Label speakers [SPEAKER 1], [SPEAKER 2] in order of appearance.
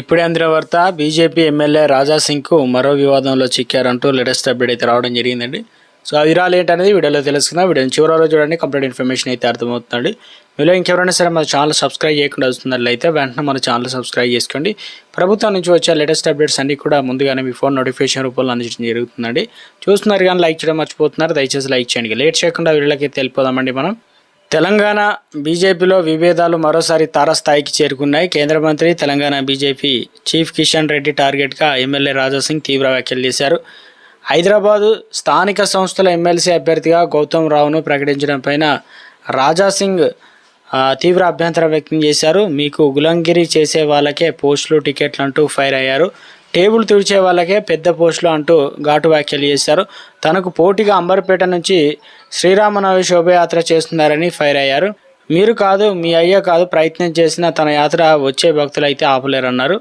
[SPEAKER 1] ఇప్పుడే అందిన వార్త బీజేపీ ఎమ్మెల్యే రాజా సింగ్కు మరో వివాదంలో చిక్కారంటూ లేటెస్ట్ అప్డేట్ అయితే రావడం జరిగిందండి. సో ఆ విరాలు ఏంటనేది వీడియోలో తెలుసుకుందాం. వీడియోని చివరిలో చూడండి కంప్లీట్ ఇన్ఫర్మేషన్ అయితే అర్థమవుతుందండి. మీలో ఇంకెవరైనా సరే మన ఛానల్ సబ్స్క్రైబ్ చేయకుండా వస్తున్నట్లయితే వెంటనే మన ఛానల్ సబ్స్క్రైబ్ చేసుకోండి. ప్రభుత్వం నుంచి వచ్చే లేటెస్ట్ అప్డేట్స్ అన్ని కూడా ముందుగానే మీ ఫోన్ నోటిఫికేషన్ రూపంలో అందించడం జరుగుతుందండి. చూస్తున్నారు కానీ లైక్ చేయడం మర్చిపోతున్నారు. దయచేసి లైక్ చేయండి. లేట్ చేయకుండా వీడియోలకి అయితే వెళ్ళిపోదామండి మనం. తెలంగాణ బీజేపీలో విభేదాలు మరోసారి తారస్థాయికి చేరుకున్నాయి. కేంద్ర మంత్రి తెలంగాణ బీజేపీ చీఫ్ కిషన్ రెడ్డి టార్గెట్గా ఎమ్మెల్యే రాజాసింగ్ తీవ్ర వ్యాఖ్యలు చేశారు. హైదరాబాదు స్థానిక సంస్థల ఎమ్మెల్సీ అభ్యర్థిగా గౌతమ్ రావును ప్రకటించడం పైన రాజాసింగ్ తీవ్ర అభ్యంతరం వ్యక్తం చేశారు. మీకు గులంగిరి చేసే వాళ్ళకే పోస్టులు టికెట్లు అంటూ ఫైర్ అయ్యారు. టేబుల్ తుడిచే వాళ్ళకే పెద్ద పోస్టులు అంటూ ఘాటు వ్యాఖ్యలు చేశారు. తనకు పోటీగా అంబర్పేట నుంచి శ్రీరామనవమి శోభయాత్ర చేస్తున్నారని ఫైర్ అయ్యారు. మీరు కాదు మీ అయ్య కాదు ప్రయత్నం చేసిన తన యాత్ర వచ్చే భక్తులు అయితే ఆపలేరన్నారు.